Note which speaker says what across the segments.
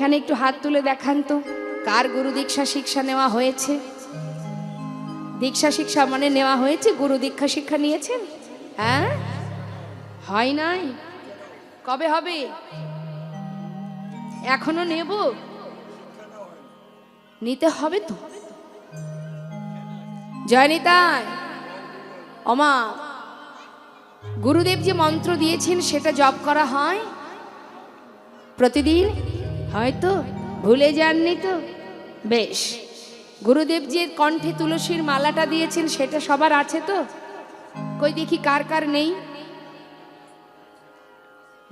Speaker 1: এখানে একটু হাত তুলে দেখান তো, কার গুরু দীক্ষা শিক্ষা নেওয়া হয়েছে? দীক্ষা শিক্ষা মানে নেওয়া হয়েছে? গুরু দীক্ষা শিক্ষা নিয়েছেন? হ্যাঁ? হয় নাই? কবে হবে? এখনও নেব? নিতে হবে তো। জয়নিতায় অমা গুরুদেব যে মন্ত্র দিয়েছেন সেটা জপ করা হয়? প্রতিদিন? হয়তো ভুলে যাননি তো? বেশ। গুরুদেব যে কণ্ঠে তুলসীর মালাটা দিয়েছেন, সেটা সবার আছে তো? কই দেখি কার কার নেই?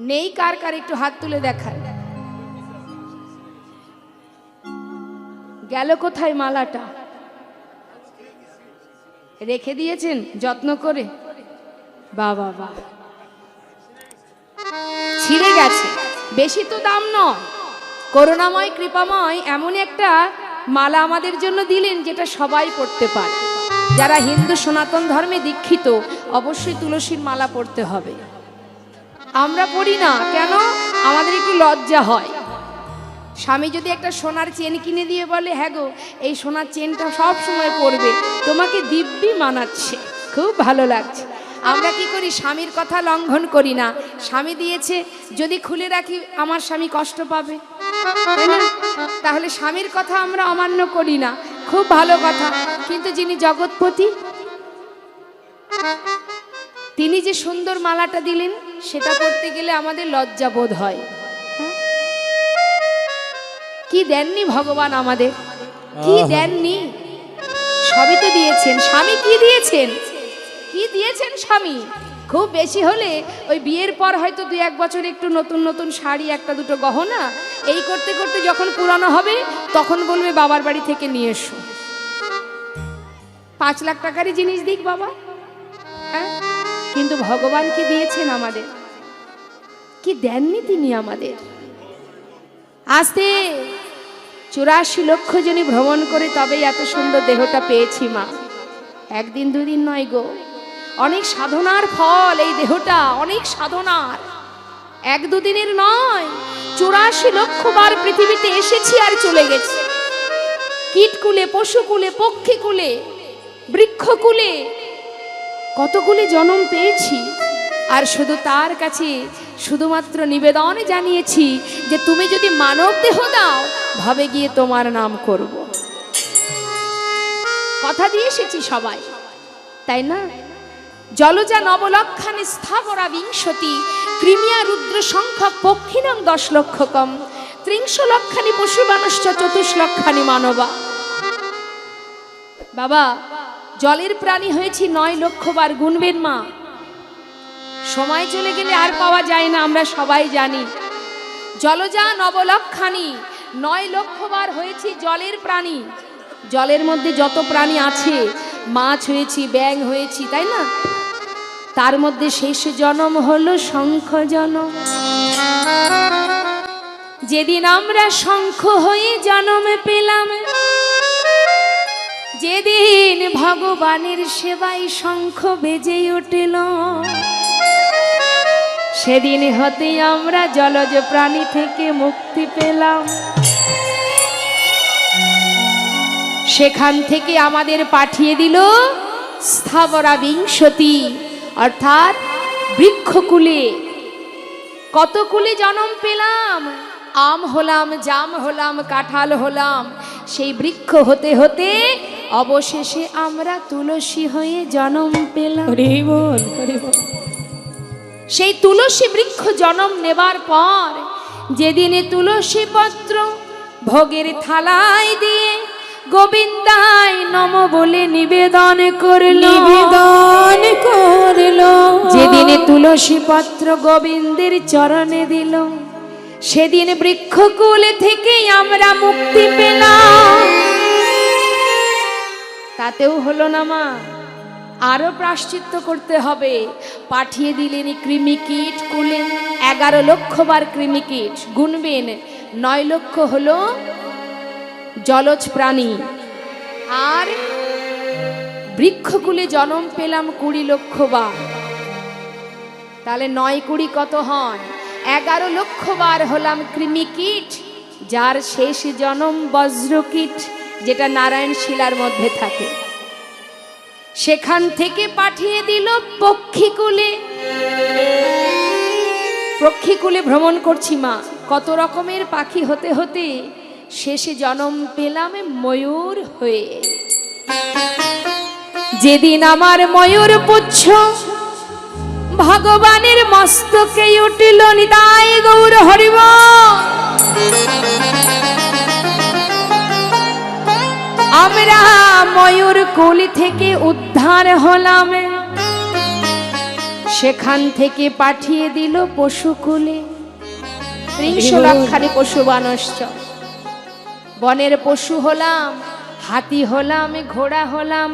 Speaker 1: নেই কার কার, একটু হাত তুলে দেখায় গেল কোথায় মালাটা? রেখে দিয়েছেন, যত্ন করে? বা বাবা ছিঁড়ে গেছে। বেশি তো দাম নয়। করুণাময়, কৃপাময় এমন একটা মালা আমাদের জন্য দিলেন যেটা সবাই পড়তে পারে। যারা হিন্দু সনাতন ধর্মে দীক্ষিত, অবশ্যই তুলসীর মালা পড়তে হবে। আমরা পড়ি না, কেন? আমাদের একটু লজ্জা হয়। স্বামী যদি একটা সোনার চেন কিনে দিয়ে বলে হ্যাঁ গো, এই সোনার চেনটা সব সময় পড়বে, তোমাকে দিব্যি মানাচ্ছে, খুব ভালো লাগছে। আমরা কি করি? স্বামীর কথা লঙ্ঘন করি না। স্বামী দিয়েছে, যদি খুলে রাখি, আমার স্বামী কষ্ট পাবে? তাহলে স্বামীর কথা আমরা অমান্য করি না। খুব ভালো কথা। কিন্তু যিনি জগৎপতি তিনি যে সুন্দর মালাটা দিলেন সেটা করতে গেলে আমাদের লজ্জা বোধ হয়। হ্যাঁ? কি দেননি ভগবান আমাদের? কি দেননি? সবই তো দিয়েছেন। স্বামী কি দিয়েছেন? কি দিয়েছেন স্বামী? খুব বেশি হলে ওই বিয়ের পর হয়তো দুই এক বছর একটু নতুন নতুন শাড়ি, একটা দুটো গহনা, এই করতে করতে যখন পুরানো হবে, তখন বলবে বাবার বাড়ি থেকে নিয়ে এসো। পাঁচ লাখ টাকারই জিনিস দিক বাবা। হ্যাঁ? কিন্তু ভগবান কি দিয়েছেন আমাদের? কি দেননি তিনি আমাদের? আসতে চুরাশি লক্ষ জনই ভ্রমণ করে তবেই এত সুন্দর দেহটা পেয়েছি মা। একদিন দুদিন নয় গো। অনেক সাধনার ফল এই দেহটা, অনেক সাধনার। এক দুদিনের নয়, চুরাশি লক্ষ বার পৃথিবীতে এসেছি আর চলে গেছি। কীটকুলে পশুকুলে পক্ষীকুলে বৃক্ষকুলে কতগুলি জন্ম পেয়েছি। আর শুধু তার কাছে শুধুমাত্র নিবেদন জানিয়েছি যে তুমি যদি মানব দেহ দাও, ভাবে গিয়ে তোমার নাম করব। কথা দিয়ে এসেছি সবাই, তাই না? জলজা নবলক্ষানে স্থাবরা বিংশতি, ক্রিমিয়া রুদ্র সংখ্যা পক্ষিণং দশ লক্ষ কম ত্রিংশ লক্ষানি পশু মানুষ্য চতুষ লক্ষানি মানবা। বাবা, জলের প্রাণী হয়েছি নয় লক্ষ বার গুনবেন মা। সময় চলে গেলে আর পাওয়া যায় না, আমরা সবাই জানি। জলজা নবলক্ষানি, নয় লক্ষ বার হয়েছি জলের প্রাণী। জলের মধ্যে যত প্রাণী আছে, মাছ হয়েছি ব্যাং হয়েছি, তাই না? তার মধ্যে শেষ জনম হলো শঙ্খ জনম। যেদিন আমরা শঙ্খ হয়ে জনম পেলাম, যেদিন ভগবানের সেবায় শঙ্খ বেজে উঠল, সেদিন হতে আমরা জলজ প্রাণী থেকে মুক্তি পেলাম। সেখান থেকে আমাদের পাঠিয়ে দিল স্থাবরা বিংশতি অর্থাৎ বৃক্ষকুলে। কত কুলে জন্ম পেলাম? আম হলাম জাম হলাম কাঁঠাল হলাম। সেই বৃক্ষ হতে হতে অবশেষে আমরা তুলসী হয়ে জন্ম পেলাম। সেই তুলসী বৃক্ষ জন্ম নেবার পর যেদিনে তুলসী পত্র ভোগের থালায় দিয়ে গোবিন্দায় নম বলে নিবেদন করল।
Speaker 2: নিবেদন করল।
Speaker 1: যেদিনে তুলসী পত্র গোবিন্দের চরণে দিল সেদিন বৃক্ষকুলে থেকে আমরা মুক্তি পেলাম। তাতেও হলো না মা আরও প্রাশ্চিত্য করতে হবে। পাঠিয়ে দিলেন কৃমিকীট কুলেন এগারো লক্ষ বার কৃমিকীট গুনবেন নয় লক্ষ হলো জলজ প্রাণী। আর বৃক্ষকুলে জন্ম পেলাম কুড়ি লক্ষ বার। তাহলে নয় কুড়ি কত হয়? এগারো লক্ষ বার হলাম কৃমিকীট যার শেষ জনম বজ্রকীট যেটা নারায়ণ শিলার মধ্যে থাকে। সেখান থেকে পাঠিয়ে দিল পক্ষীকুলে। পক্ষীকুলে ভ্রমণ করছি মা। কত রকমের পাখি হতে হতে শেষে জন্ম পেলাম ময়ূর হয়ে। যেদিন আমার ময়ূর পুচ্ছ ভগবানের মস্তকে উঠিল নিতাই গৌর হরিব। আমরা ময়ূর কুল থেকে উদ্ধার হলাম। সেখান থেকে পাঠিয়ে দিল পশুকুলে ত্রিংশ লক্ষানি পশু বানশ্চ বনের পশু হলাম হাতি হলাম ঘোড়া হলাম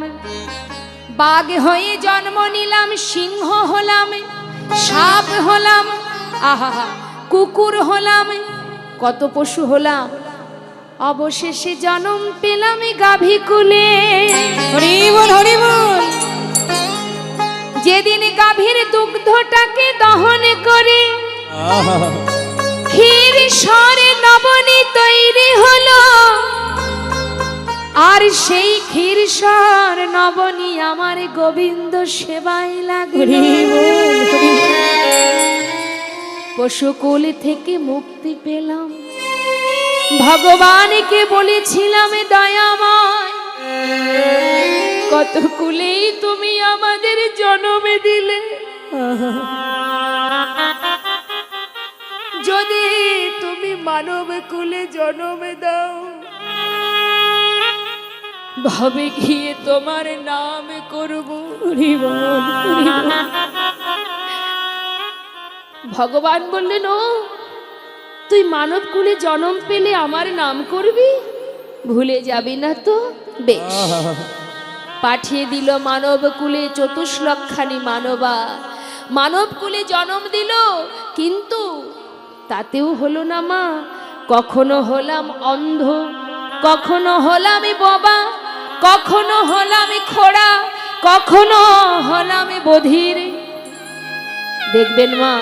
Speaker 1: বাঘ হয়ে জন্ম নিলাম সিংহ হলাম সাপ হলাম আহা কুকুর হলাম কত পশু হলাম। অবশেষে জন্ম পেলাম গাভী কুলে। যেদিন গাভীর দুগ্ধটাকে দহন করে ক্ষীর সরে তৈরি হলো। আর সেই ক্ষীর সর নবনী আমার গোবিন্দ সেবায় লাগে। পশুকুল থেকে মুক্তি পেলাম। ভগবানকে বলেছিলাম দয়াময় কত কুলেই তুমি আমাদের জন্মে দিলে। যদি তুমি মানব কুলে জন্মে দাও, ভাবে গিয়ে তোমার নাম করব। ভগবান বললেন ও তুই মানব কুলে জন্ম পেলে আমার নাম করবি? ভুলে যাবি না তো, বেশ। পাঠিয়ে দিল মানব কুলে চতুষ্লক্ষানি মানবা। মানব কুলে জন্ম দিল, কিন্তু তাতেও হলো না মা। কখনো হলাম অন্ধ, কখনো হলাম বাবা, কখনো হলাম খোড়া, কখনো হলাম বধির। দেখবেন মা,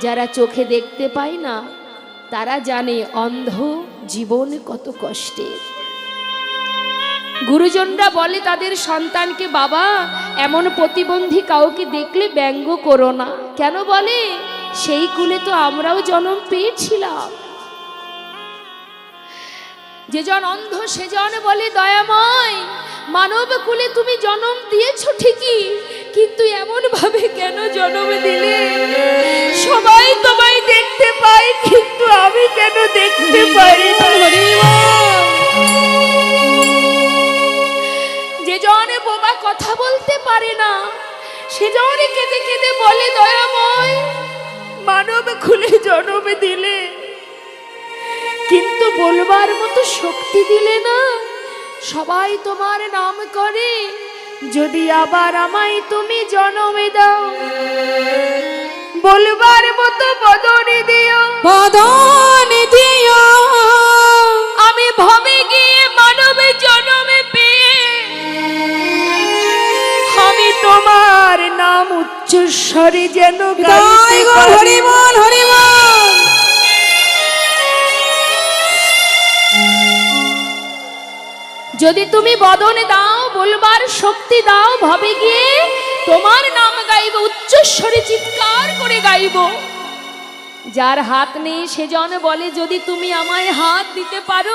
Speaker 1: যারা চোখে দেখতে পায় না, তারা জানে অন্ধ জীবন কত কষ্টের। গুরুজনরা বলে, তাদের সন্তানকে বাবা, এমন প্রতিবন্ধী কাউকে দেখলে ব্যঙ্গ করো না। কেন বলে? সেই কুলে তো আমরাও জন্ম পেয়েছিলাম। যে জন অন্ধ, সেজন বলে, দয়াময়, মানব কুলে তুমি জন্ম দিয়েছ ঠিকই, কিন্তু এমন ভাবে কেন জন্ম দিলে? সবাই তোমায় দেখতে পায়, কিন্তু আমি কেন দেখতে
Speaker 2: হরি
Speaker 1: যে জনে বোবা কথা বলতে পারে না সে জনে কেঁদে কেঁদে বলে, দয়াময় মানব খুলে জন্ম দিলে। কিন্তু বলবার মতো শক্তি দিলে না। সবাই তোমার নাম করে, যদি আবার আমায় তুমি জনমে দাও। বলবার মতো বদনে দিও।
Speaker 2: বদন
Speaker 1: উচ্চস্বরে যেন যদি তুমি বদনে দাও বলবার শক্তি দাও ভাবে গিয়ে তোমার নাম গাইব উচ্চস্বরে চিৎকার করে গাইব। যার হাত নেই সেজন বলে যদি তুমি আমায় হাত দিতে পারো